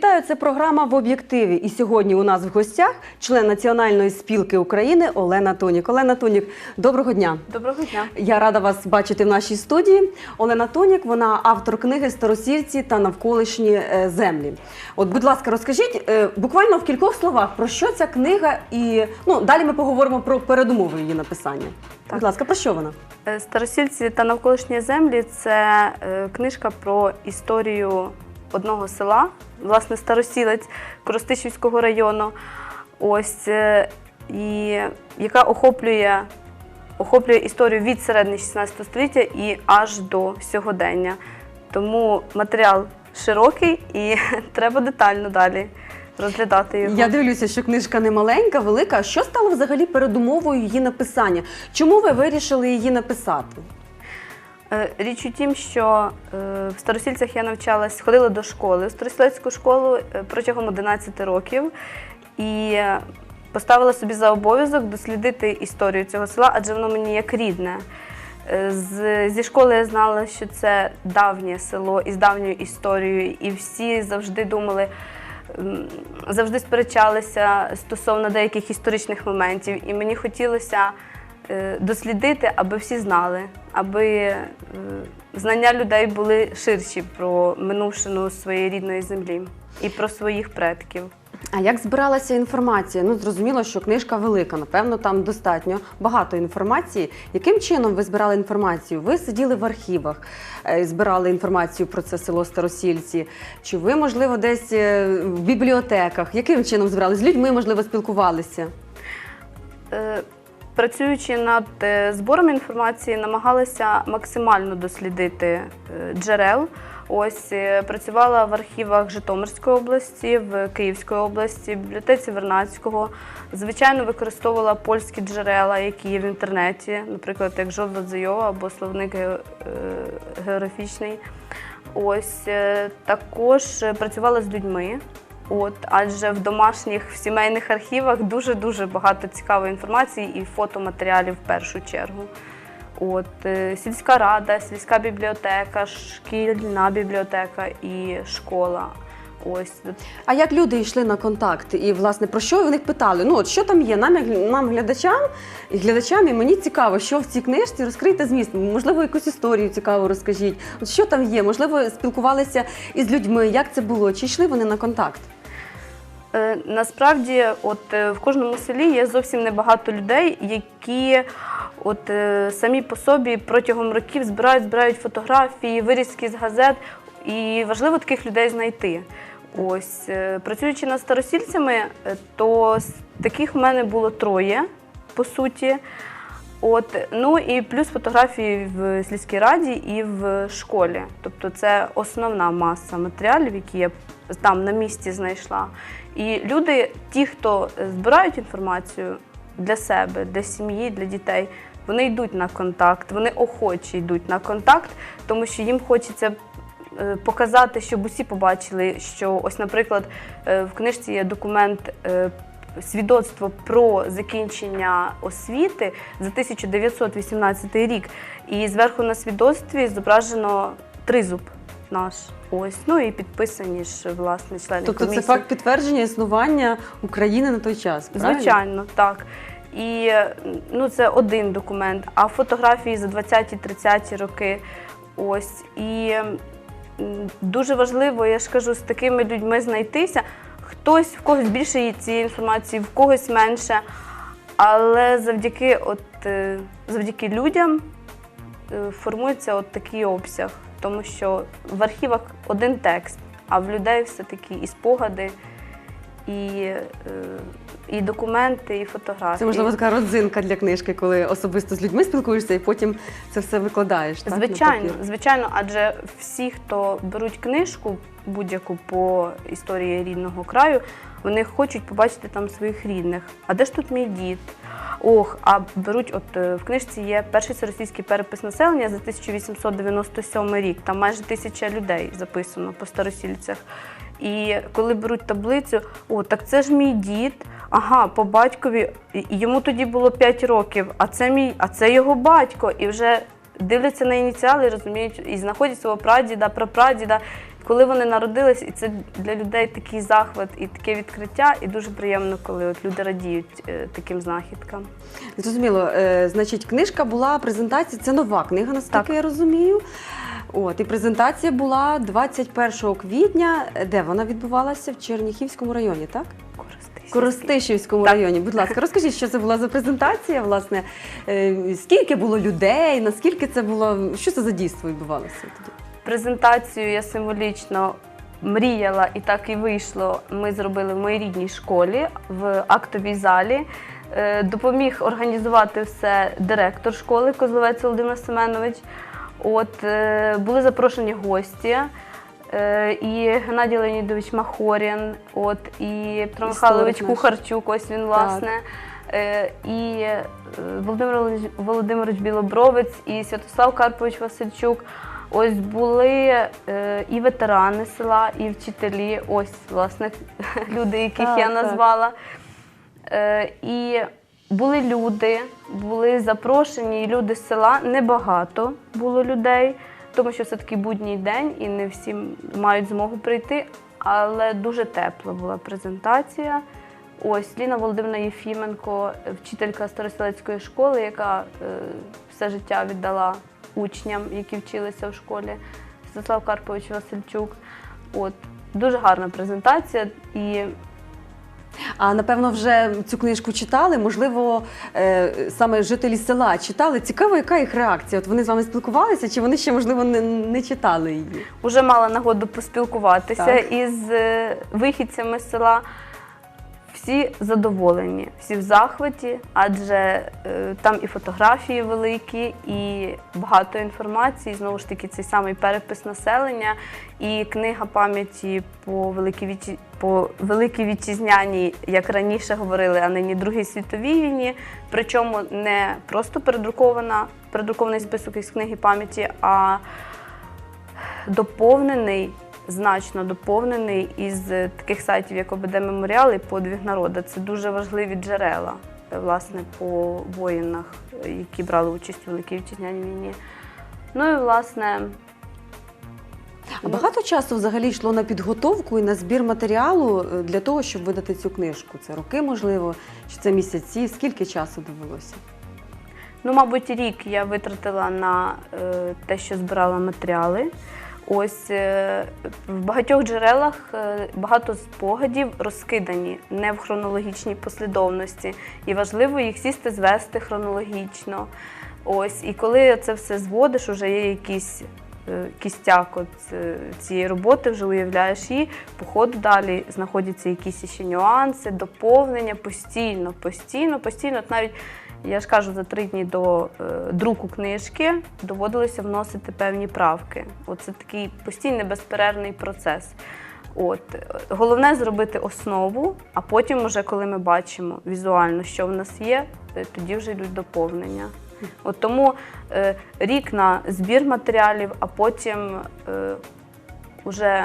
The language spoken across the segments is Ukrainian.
Вітаю, це програма в об'єктиві. І сьогодні у нас в гостях член Національної спілки України Олена Тонік. Олена Тонік, доброго дня. Доброго дня. Я рада вас бачити в нашій студії. Олена Тонік, вона автор книги Старосільці та навколишні е, землі. От, будь ласка, розкажіть е, буквально в кількох словах про що ця книга, і ну далі ми поговоримо про передумови її написання. Будь ласка, про що вона? Е, Старосільці та навколишні землі це книжка про історію одного села, власне, Старосілець Коростишівського району. Ось е, і яка охоплює, охоплює історію від середини 16 століття і аж до сьогодення. Тому матеріал широкий і треба детально далі розглядати його. Я дивлюся, що книжка не маленька, велика. Що стало взагалі передумовою її написання? Чому ви вирішили її написати? Е, Річ у тім, що е, в Старосільцях я навчалась, ходила до школи, в Старосільську школу е, протягом 11 років і поставила собі за обов'язок дослідити історію цього села, адже воно мені як рідне. З, зі школи я знала, що це давнє село із давньою історією, і всі завжди думали, завжди сперечалися стосовно деяких історичних моментів. І мені хотілося дослідити, аби всі знали, аби е, знання людей були ширші про минувшину своєї рідної землі і про своїх предків. А як збиралася інформація? Ну зрозуміло, що книжка велика. Напевно, там достатньо багато інформації. Яким чином ви збирали інформацію? Ви сиділи в архівах, е, збирали інформацію про це село Старосільці? Чи ви, можливо, десь е, в бібліотеках? Яким чином збирали? З людьми, можливо, спілкувалися? Е, Працюючи над е, збором інформації, намагалася максимально дослідити е, джерел. Ось е, працювала в архівах Житомирської області, в Київської області, в бібліотеці Вернадського. Звичайно, використовувала польські джерела, які є в інтернеті, наприклад, як Жодва Дзайова або словник географічний. Ось також працювала з людьми. От, адже в домашніх в сімейних архівах дуже-дуже багато цікавої інформації і фотоматеріалів в першу чергу. От, е, сільська рада, сільська бібліотека, шкільна бібліотека і школа. Ось А як люди йшли на контакт? І власне про що ви в них питали? Ну от що там є? Нам, нам глядачам і глядачам, і мені цікаво, що в цій книжці розкрийте зміст. Можливо, якусь історію цікаву розкажіть. От що там є? Можливо, спілкувалися із людьми. Як це було? Чи йшли вони на контакт? Е, Насправді, от е, в кожному селі є зовсім небагато людей, які от е, самі по собі протягом років збирають, збирають фотографії, вирізки з газет, і важливо таких людей знайти. Ось працюючи над старосільцями, то таких в мене було троє, по суті. От, ну і плюс фотографії в сільській раді і в школі. Тобто це основна маса матеріалів, які я там на місці знайшла. І люди, ті, хто збирають інформацію для себе, для сім'ї, для дітей, вони йдуть на контакт, вони охоче йдуть на контакт, тому що їм хочеться е, показати, щоб усі побачили, що ось, наприклад, е, в книжці є документ. е, Свідоцтво про закінчення освіти за 1918 рік. І зверху на свідоцтві зображено тризуб наш. Ось, ну і підписані ж власне члени Тобто комісії. це факт підтвердження існування України на той час. правильно? Звичайно, так. І ну, це один документ, а фотографії за 20-30 роки. Ось. І дуже важливо, я ж кажу, з такими людьми знайтися. Хтось в когось більше є цієї інформації, в когось менше. Але завдяки, от, е, завдяки людям е, формується от такий обсяг. Тому що в архівах один текст, а в людей все-таки і спогади, і, е, і документи, і фотографії. Це можливо така родзинка для книжки, коли особисто з людьми спілкуєшся і потім це все викладаєш. Так, Звичайно, звичайно, адже всі, хто беруть книжку будь-яку по історії рідного краю, вони хочуть побачити там своїх рідних. А де ж тут мій дід? Ох, а беруть, от е, в книжці є перший російський перепис населення за 1897 рік. Там майже тисяча людей записано по старосільцях. І коли беруть таблицю, о, так це ж мій дід. Ага, по батькові йому тоді було 5 років, а це мій, а це його батько. І вже дивляться на ініціали, розуміють, і знаходять свого прадіда, прапрадіда. Коли вони народились, і це для людей такий захват і таке відкриття, і дуже приємно, коли от люди радіють е, таким знахідкам. Зрозуміло, е, значить, книжка була презентація, це нова книга, наскільки Так. я розумію. От, і презентація була 21 квітня. Де вона відбувалася? В Черніхівському районі, так? Коростишівському Так. районі. Будь ласка, розкажіть, що це була за презентація, власне, е, скільки було людей, наскільки це було, що це за дійство відбувалося тоді? Презентацію я символічно мріяла, і так і вийшло. Ми зробили в моїй рідній школі в актовій залі. Е, Допоміг організувати все директор школи Козловець Володимир Семенович. От е, були запрошені гості. е, І Геннадій Леонідович Махорін, от і Петро Михайлович. Кухарчук, ось він власне. Е, І Володимир Володимирович Білобровець, і Святослав Карпович Васильчук. Ось були е, і ветерани села, і вчителі. Ось, власне, люди, яких Так, я назвала. Е, І були люди, були запрошені люди з села. Небагато було людей, тому що це такий будній день і не всі мають змогу прийти. Але дуже тепла була презентація. Ось Ліна Володимирівна Єфіменко, вчителька Староселецької школи, яка е, все життя віддала учням, які вчилися в школі. Святослав Карпович Васильчук. От дуже гарна презентація і А напевно, вже цю книжку читали. Можливо, е, саме жителі села читали. Цікаво, яка їх реакція? От вони з вами спілкувалися, чи вони ще можливо не, не читали її? вже мала нагоду поспілкуватися Так. із е, вихідцями з села. Всі задоволені, всі в захваті, адже е, там і фотографії великі, і багато інформації. Знову ж таки, цей самий перепис населення, і книга пам'яті по великій вітчі... по великій вітчизняній, як раніше говорили, а нині Другій світовій війні. Причому не просто передрукована, передрукований список із книги пам'яті, а доповнений, значно доповнений із е, таких сайтів, як ОБД Меморіал і Подвиг народу. Це дуже важливі джерела е, власне, по воїнах, е, які брали участь у Великій Вітчизняній війні. Ну і власне. А багато часу взагалі йшло на підготовку і на збір матеріалу для того, щоб видати цю книжку. Це роки, можливо, чи це місяці? Скільки часу довелося? Ну, мабуть, рік я витратила на те, що збирала матеріали. Ось е, в багатьох джерелах е, багато спогадів розкидані не в хронологічній послідовності, і важливо їх сісти, звести хронологічно. Ось, і коли це все зводиш, вже є якийсь е, кістяк от, цієї роботи, вже уявляєш її, по ходу далі знаходяться якісь ще нюанси, доповнення постійно, постійно, постійно. От навіть я ж кажу, за три дні до е, друку книжки доводилося вносити певні правки. От це такий постійний безперервний процес. От е, головне зробити основу, а потім, уже коли ми бачимо візуально, що в нас є, е, тоді вже йдуть доповнення. От тому е, рік на збір матеріалів, а потім е, уже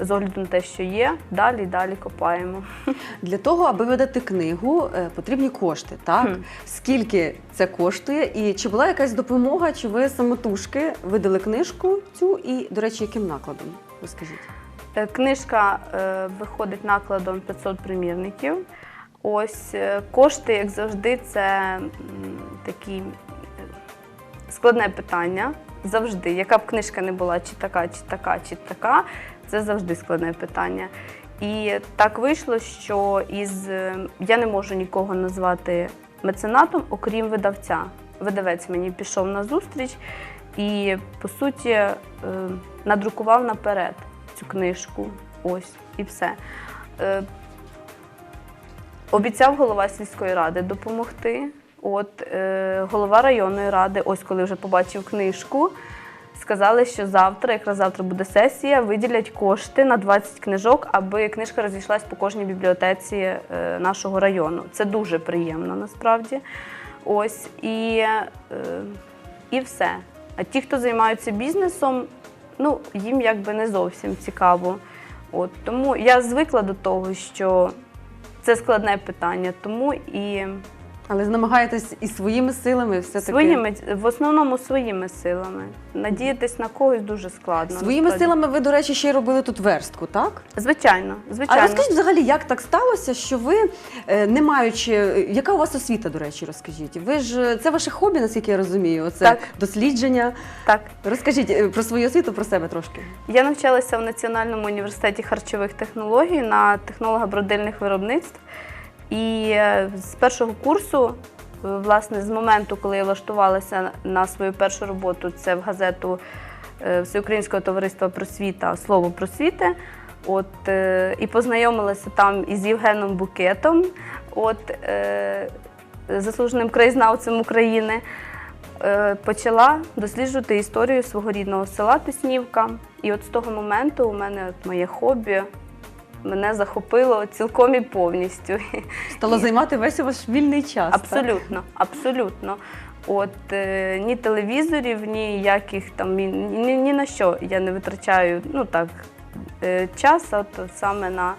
з огляду на те, що є, далі і далі копаємо. Для того, аби видати книгу, е, потрібні кошти. Так Хм. скільки це коштує, і чи була якась допомога, чи ви самотужки видали книжку цю, і, до речі, яким накладом? Розкажіть. Е, Книжка е, виходить накладом 500 примірників. Ось е, кошти, як завжди, це такі складне питання. Завжди, яка б книжка не була, чи така, чи така, чи така, це завжди складне питання. І так вийшло, що із е, я не можу нікого назвати меценатом, окрім видавця. Видавець мені пішов на зустріч і, по суті, е, надрукував наперед цю книжку. Ось і все. Е, Обіцяв голова сільської ради допомогти. От голова районної ради, ось коли вже побачив книжку, сказали, що завтра, якраз завтра буде сесія, виділять кошти на 20 книжок, аби книжка розійшлась по кожній бібліотеці е, нашого району. Це дуже приємно насправді. Ось і, е, і все. А ті, хто займаються бізнесом, ну їм якби не зовсім цікаво. От тому я звикла до того, що це складне питання, тому і Але намагаєтесь і своїми силами все таки Своїми, в основному своїми силами. Надіятись на когось дуже складно. своїми насправді. силами. Ви, до речі, ще й робили тут верстку, так? Звичайно, звичайно. А розкажіть взагалі, як так сталося, що ви, е, не маючи, яка у вас освіта, до речі, розкажіть? Ви ж це ваше хобі, наскільки я розумію, оце Так. дослідження. Так. Розкажіть е, про свою освіту, про себе трошки. Я навчалася в Національному університеті харчових технологій на технолога бродильних виробництв. І е, з першого курсу, е, власне, з моменту, коли я влаштувалася на свою першу роботу, це в газету е, Всеукраїнського товариства просвіта Слово просвіти. От, і познайомилася там із Євгеном Букетом, от, заслуженим краєзнавцем України. Почала досліджувати історію свого рідного села Теснівка. І от з того моменту у мене от моє хобі мене захопило цілком і повністю. Стало займати весь ваш вільний час. Абсолютно, абсолютно. От е, ні телевізорів, ніяких там ні, ні, ні на що я не витрачаю ну так, е, час, от саме на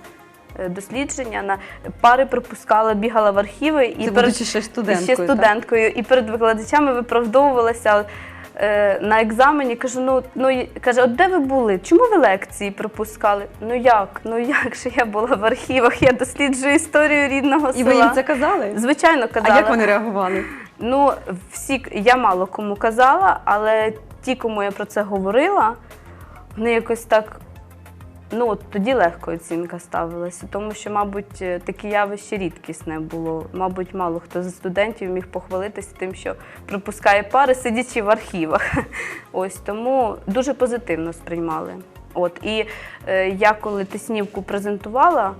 е, дослідження, на пари пропускала, бігала в архіви і Це перед- будучи ще студенткою. ще студенткою, і перед викладачами виправдовувалася е, на екзамені. Кажу, ну, ну каже, от де ви були? Чому ви лекції пропускали? Ну як? Ну як же я була в архівах? Я досліджую історію рідного І ви їм це казали? Звичайно, казала. А як вони реагували? Ну, всі я мало кому казала, але ті, кому я про це говорила, вони якось так. Ну, от тоді легко оцінка ставилася, тому що, мабуть, е, таке явище рідкісне було. Мабуть, мало хто зі студентів міг похвалитися тим, що пропускає пари, сидячи в архівах. Ось тому дуже позитивно сприймали. От і е, я коли Теснівку презентувала,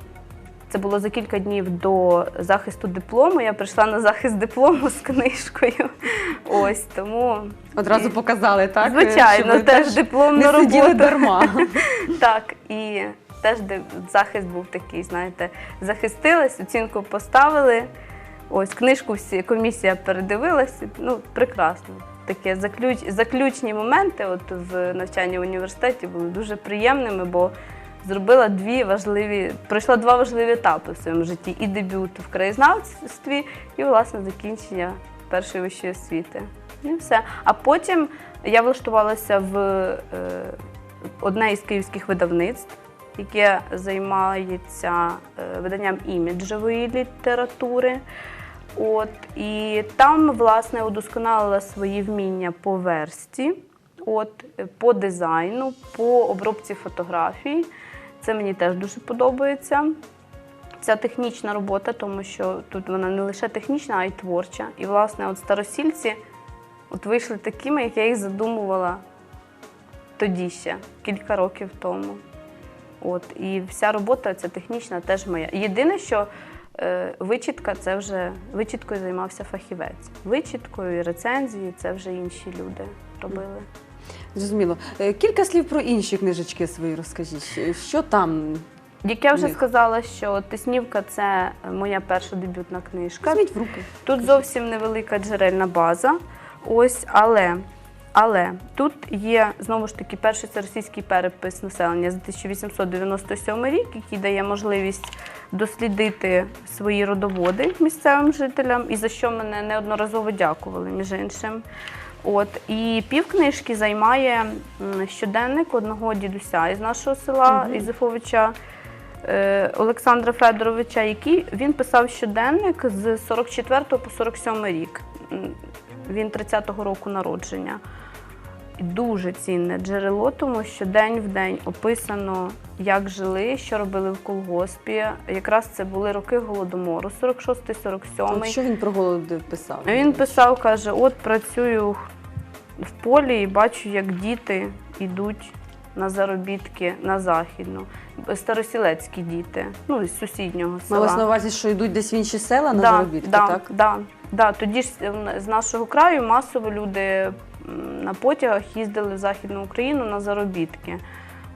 це було за кілька днів до захисту диплому. Я прийшла на захист диплому з книжкою. Ось тому Одразу показали, так? звичайно, ви теж дипломну не роботу. дарма. Так, і теж захист був такий, знаєте, захистилась, оцінку поставили. Ось книжку всі комісія передивилася. Ну, прекрасно. Таке заключ, заключні моменти от в навчанні в університеті були дуже приємними, бо зробила дві важливі, пройшла два важливі етапи в своєму житті: і дебют в краєзнавстві, і власне закінчення першої вищої освіти. І все. А потім я влаштувалася в е, одне із київських видавництв, яке займається е, виданням іміджевої літератури. От, і там, власне, удосконалила свої вміння по версті, от, по дизайну, по обробці фотографій. Це мені теж дуже подобається. Ця технічна робота, тому що тут вона не лише технічна, а й творча. І, власне, от старосільці от вийшли такими, як я їх задумувала тоді ще, кілька років тому. От, і вся робота ця технічна теж моя. Єдине, що е, вичітка це вже вичіткою займався фахівець. Вичіткою і рецензії це вже інші люди робили. Зрозуміло. Е, Кілька слів про інші книжечки свої розкажіть. Що там? Як я вже сказала, що Теснівка це моя перша дебютна книжка. Візьміть в руки. Тут зовсім невелика джерельна база. Ось, але, але тут є знову ж таки перший це російський перепис населення за 1897 рік, який дає можливість дослідити свої родоводи місцевим жителям, і за що мене неодноразово дякували, між іншим. От і півкнижки займає м, щоденник одного дідуся із нашого села Мгм. Ізифовича е, Олександра Федоровича, який він писав щоденник з 44 по 47 рік. М, Він 30-го року народження. І Дуже цінне джерело, тому що день в день описано, як жили, що робили в колгоспі. Якраз це були роки голодомору, 46-47. От що він про голод писав? Він писав, каже: от працюю в полі і бачу, як діти йдуть на заробітки на західну. Старосілецькі діти, ну із сусіднього села. Малось на увазі, що йдуть десь в інші села на да, заробітки, да, так? Да, да. Тоді ж з нашого краю масово люди на потягах їздили в Західну Україну на заробітки.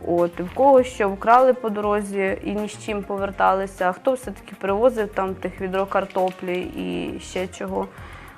От, в кого що вкрали по дорозі і ні з чим поверталися, а хто все-таки привозив там тих відро картоплі і ще чого.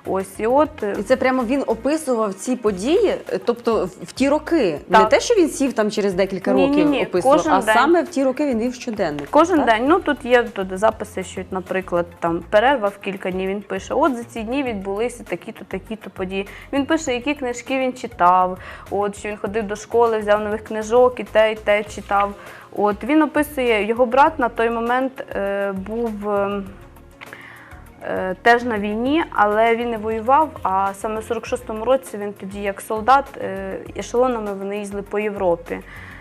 Ось і от е, І це прямо він описував ці події, е, тобто в ті роки. Не те, що він сів там через декілька Ні, років ні, ні, описував, кожен а день. саме в ті роки він вів щоденник. Кожен так? день. Ну тут є тут записи, що, наприклад, там перерва в кілька днів. Він пише: от за ці дні відбулися такі-то, такі-то події. Він пише, які книжки він читав. От що він ходив до школи, взяв нових книжок і те, і те читав. От він описує його брат на той момент е, був. е, Теж на війні, але він не воював. А саме в 46-му році він тоді, як солдат, е, ешелонами вони їздили по Європі.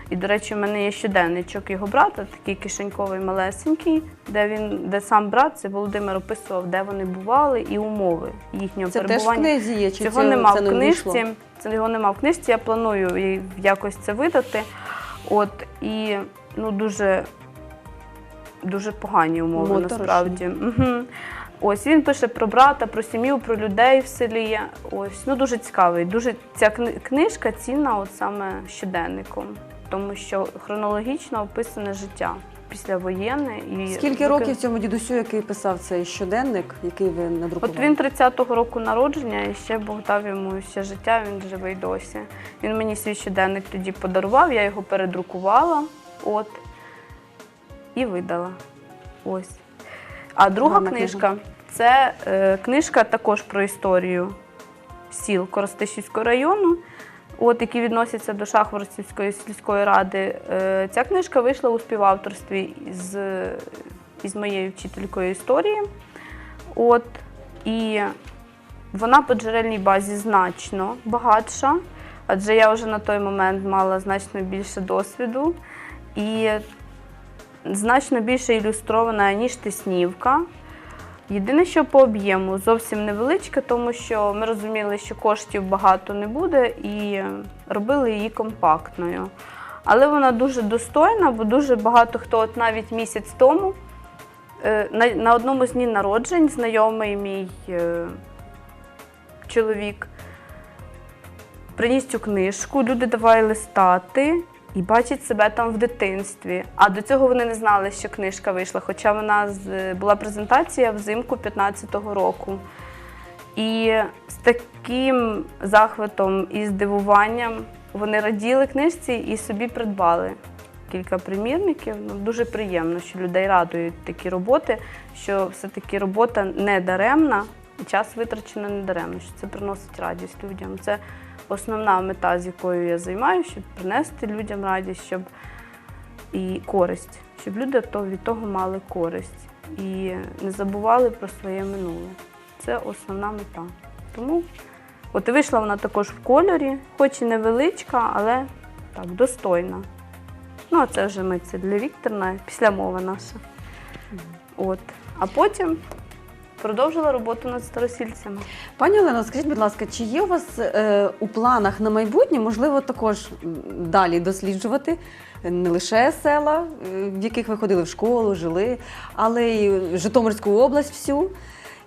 І, до речі, у мене є щоденничок його брата, такий кишеньковий малесенький, де він, де сам брат, це Володимир описував, де вони бували і умови їхнього Це теж в перебування. книзі є, чи Цього це, нема це в книжці. Це його нема в книжці. Я планую якось це видати. От і ну дуже, дуже погані умови Моторошні. насправді. Угу. Ось він пише про брата, про сім'ю, про людей в селі. Ось ну дуже цікавий. Дуже ця книжка цінна, от саме щоденником, тому що хронологічно описане життя післявоєнне і Скільки років цьому дідусю, який писав цей щоденник, який ви надрукували? От він 30-го року народження і ще Бог дав йому ще життя, він живий досі. Він мені свій щоденник тоді подарував, я його передрукувала от, і видала. Ось. А друга Гарна книжка це е, книжка також про історію сіл Коростишівського району, от, які відносяться до Шахворостівської сільської ради. Е, ця книжка вийшла у співавторстві з, із моєю вчителькою історії. От, і вона по джерельній базі значно багатша, адже я вже на той момент мала значно більше досвіду і значно більше ілюстрована, ніж Тиснівка. Єдине, що по об'єму зовсім невеличке, тому що ми розуміли, що коштів багато не буде, і робили її компактною. Але вона дуже достойна, бо дуже багато хто, от навіть місяць тому, Е, На, одному з днів народжень знайомий мій е, чоловік приніс цю книжку, люди давали листати і бачать себе там в дитинстві. А до цього вони не знали, що книжка вийшла, хоча вона з, була презентація взимку 15-го року. І з таким захватом і здивуванням вони раділи книжці і собі придбали кілька примірників. Ну, дуже приємно, що людей радують такі роботи, що все-таки робота не даремна, і час витрачено не даремно, що це приносить радість людям. Це основна мета, з якою я займаюся, щоб принести людям радість, щоб і користь, щоб люди то- від того мали користь і не забували про своє минуле. Це основна мета. Тому от і вийшла вона також в кольорі, хоч і невеличка, але так, достойна. Ну, а це вже ми це для Вікторна, післямова наша. От. А потім продовжила роботу над старосільцями. Пані Олено, скажіть, будь ласка, чи є у вас е, у планах на майбутнє, можливо, також далі досліджувати не лише села, е, в яких ви ходили в школу, жили, але й Житомирську область всю?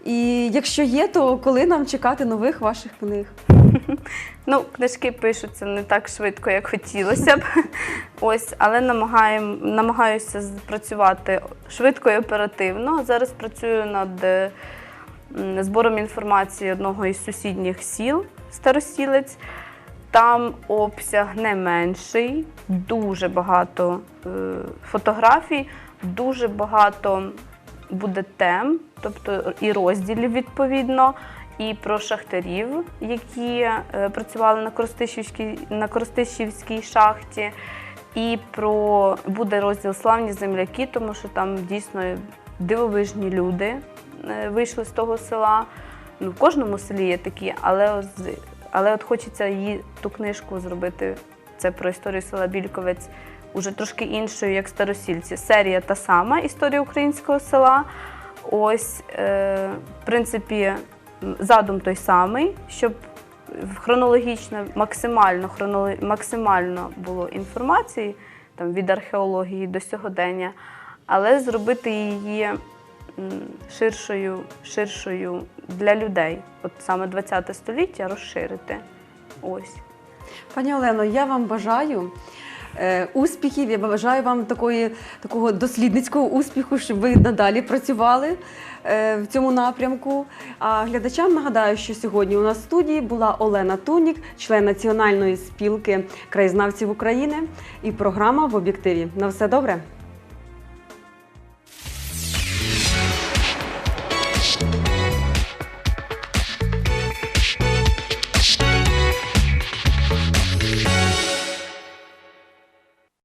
І якщо є, то коли нам чекати нових ваших книг? Ну, книжки пишуться не так швидко, як хотілося б. Ось, але намагаєм, намагаюся працювати швидко і оперативно. Зараз працюю над е, збором інформації одного із сусідніх сіл Старосілець. Там обсяг не менший, дуже багато е, фотографій, дуже багато буде тем, тобто і розділів відповідно, і про шахтарів, які е, працювали на Коростишівській, на Коростишівській шахті, і про буде розділ Славні земляки, тому що там дійсно дивовижні люди е, вийшли з того села. Ну, в кожному селі є такі, але, але от хочеться її ту книжку зробити. Це про історію села Більковець уже трошки іншою, як старосільці. Серія та сама історія українського села. Ось, е, в принципі, задум той самий, щоб хронологічно, максимально, хроноло- максимально було інформації там, від археології до сьогодення, але зробити її ширшою, ширшою для людей. От саме ХХ століття розширити. Ось. Пані Олено, я вам бажаю успіхів. Я бажаю вам такої, такого дослідницького успіху, щоб ви надалі працювали е, в цьому напрямку. А глядачам нагадаю, що сьогодні у нас в студії була Олена Тунік, член Національної спілки краєзнавців України, і програма в об'єктиві. На все добре.